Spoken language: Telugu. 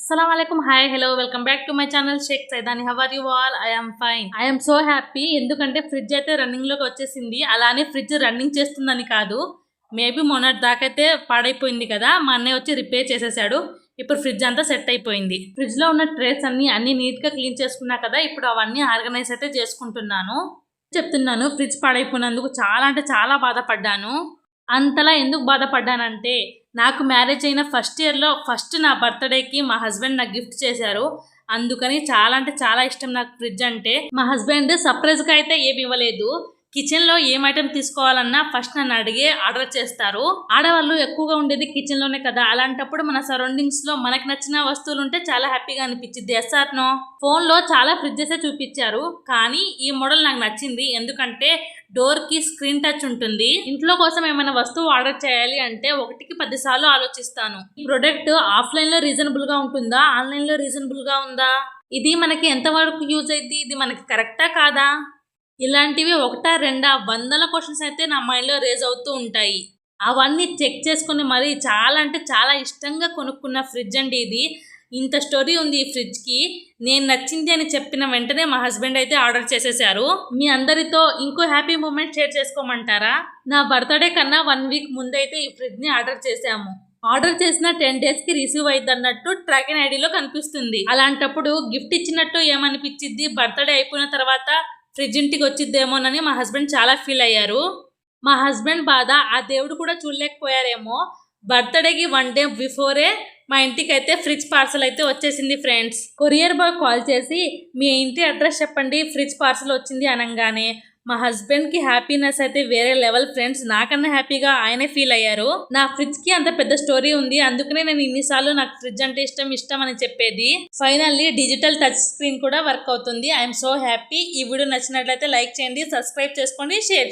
అస్సలం hi hello welcome back to my channel Shaik Saidani how are you all I'm fine I'm so happy ఎందుకంటే ఫ్రిడ్జ్ అయితే రన్నింగ్లోకి వచ్చేసింది. అలానే ఫ్రిడ్జ్ రన్నింగ్ చేస్తుందని కాదు. మేబీ మొన్నటి దాకైతే పాడైపోయింది కదా. మా అన్నయ్య వచ్చి రిపేర్ చేసేసాడు. ఇప్పుడు ఫ్రిడ్జ్ అంతా సెట్ అయిపోయింది. ఫ్రిడ్జ్లో ఉన్న ట్రేస్ అన్ని అన్ని నీట్గా క్లీన్ చేసుకున్నా కదా ఇప్పుడు అవన్నీ ఆర్గనైజ్ అయితే చేసుకుంటున్నాను. చెప్తున్నాను ఫ్రిడ్జ్ పాడైపోయినందుకు చాలా అంటే చాలా బాధపడ్డాను. అంతలా ఎందుకు బాధపడ్డానంటే నాకు మ్యారేజ్ అయిన ఫస్ట్ ఇయర్లో ఫస్ట్ నా బర్త్డేకి మా హస్బెండ్ నాకు గిఫ్ట్ చేశారు. అందుకని చాలా అంటే చాలా ఇష్టం నాకు ఫ్రిడ్జ్ అంటే. మా హస్బెండ్ సర్ప్రైజ్గా అయితే ఏమి ఇవ్వలేదు. కిచెన్లో ఏం ఐటెం తీసుకోవాలన్నా ఫస్ట్ నన్ను అడిగే ఆర్డర్ చేస్తారు. ఆడవాళ్ళు ఎక్కువగా ఉండేది కిచెన్లోనే కదా. అలాంటప్పుడు మన సరౌండింగ్స్లో మనకు నచ్చిన వస్తువులు ఉంటే చాలా హ్యాపీగా అనిపించింది ఎస్ఆర్నో ఫోన్లో చాలా ఫ్రిడ్జెసే చూపించారు. కానీ ఈ మోడల్ నాకు నచ్చింది. ఎందుకంటే డోర్కి స్క్రీన్ టచ్ ఉంటుంది. ఇంట్లో కోసం ఏమైనా వస్తువు ఆర్డర్ చేయాలి అంటే ఒకటికి పదిసార్లు ఆలోచిస్తాను. ఈ ప్రొడక్ట్ ఆఫ్లైన్లో రీజనబుల్గా ఉంటుందా? ఆన్లైన్లో రీజనబుల్గా ఉందా? ఇది మనకి ఎంతవరకు యూజ్ అయింది ఇది మనకి కరెక్టా కాదా? ఇలాంటివి ఒకటా రెండా వందల క్వశ్చన్స్ అయితే నా మైండ్లో రేజ్ అవుతూ ఉంటాయి. అవన్నీ చెక్ చేసుకుని మరీ చాలా అంటే చాలా ఇష్టంగా కొనుక్కున్న ఫ్రిడ్జ్ అండి ఇది. ఇంత స్టోరీ ఉంది ఈ ఫ్రిడ్జ్కి నేను నచ్చింది అని చెప్పిన వెంటనే మా హస్బెండ్ అయితే ఆర్డర్ చేసేసారు. మీ అందరితో ఇంకో హ్యాపీ మూమెంట్ షేర్ చేసుకోమంటారా? నా బర్త్డే కన్నా వన్ వీక్ ముందైతే ఈ ఫ్రిడ్జ్ని ఆర్డర్ చేశాము. ఆర్డర్ చేసిన టెన్ డేస్కి రిసీవ్ అయింది అన్నట్టు ట్రాకింగ్ ఐడిలో కనిపిస్తుంది. అలాంటప్పుడు గిఫ్ట్ ఇచ్చినట్టు ఏమనిపించింది బర్త్డే అయిపోయిన తర్వాత ఫ్రిడ్జ్ ఇంటికి వచ్చిద్దేమోనని మా హస్బెండ్ చాలా ఫీల్ అయ్యారు. మా హస్బెండ్ బాధ ఆ దేవుడు కూడా చూడలేకపోయారేమో. బర్త్డేకి వన్ డే బిఫోరే మా ఇంటికి అయితే ఫ్రిడ్జ్ పార్సల్ అయితే వచ్చేసింది ఫ్రెండ్స్. కొరియర్ బాయ్ కాల్ చేసి మీ ఇంటి అడ్రస్ చెప్పండి ఫ్రిడ్జ్ పార్సల్ వచ్చింది అనగానే మా హస్బెండ్కి హ్యాపీనెస్ అయితే వేరే లెవెల్ ఫ్రెండ్స్ నాకన్నా హ్యాపీగా ఆయనే ఫీల్ అయ్యారు. నా ఫ్రిడ్జ్కి అంత పెద్ద స్టోరీ ఉంది అందుకనే నేను ఇన్నిసార్లు నాకు ఫ్రిడ్జ్ అంటే ఇష్టం ఇష్టం అని చెప్పేది. ఫైనల్లీ డిజిటల్ టచ్ స్క్రీన్ కూడా వర్క్ అవుతుంది. ఐఎమ్ సో హ్యాపీ ఈ వీడియో నచ్చినట్లయితే లైక్ చేయండి సబ్స్క్రైబ్ చేసుకోండి షేర్